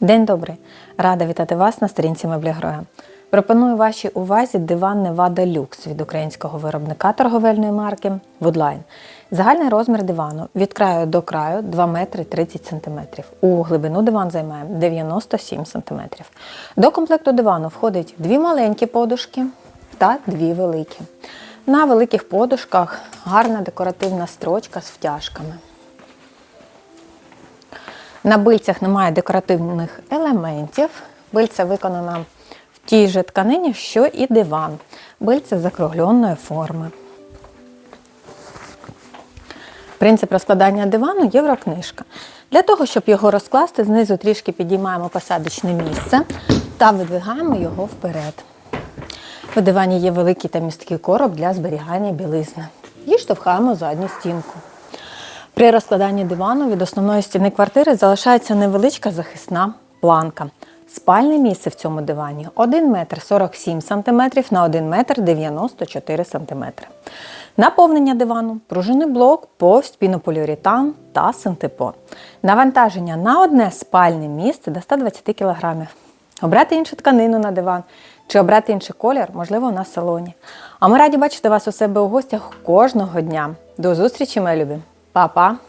День добрий! Рада вітати вас на сторінці Меблігроя. Пропоную вашій увазі диван Невада Люкс від українського виробника торговельної марки Woodline. Загальний розмір дивану від краю до краю 2 метри 30 см. У глибину диван займає 97 см. До комплекту дивану входить дві маленькі подушки та дві великі. На великих подушках гарна декоративна строчка з втяжками. На бильцях немає декоративних елементів. Бильця виконана в тій же тканині, що і диван. Бильце закругленої форми. Принцип розкладання дивану єврокнижка. Для того, щоб його розкласти, знизу трішки підіймаємо посадочне місце та видвигаємо його вперед. У дивані є великий та місткий короб для зберігання білизни. І штовхаємо задню стінку. При розкладанні дивану від основної стіни квартири залишається невеличка захисна планка. Спальне місце в цьому дивані 1 метр 47 см на 1 метр 94 см. Наповнення дивану, пружинний блок, повсть, пінополіуретан та синтепон. Навантаження на одне спальне місце до 120 кг. Обрати іншу тканину на диван чи обрати інший колір, можливо, в салоні. А ми раді бачити вас у себе у гостях кожного дня. До зустрічі, мої любі! 爸爸。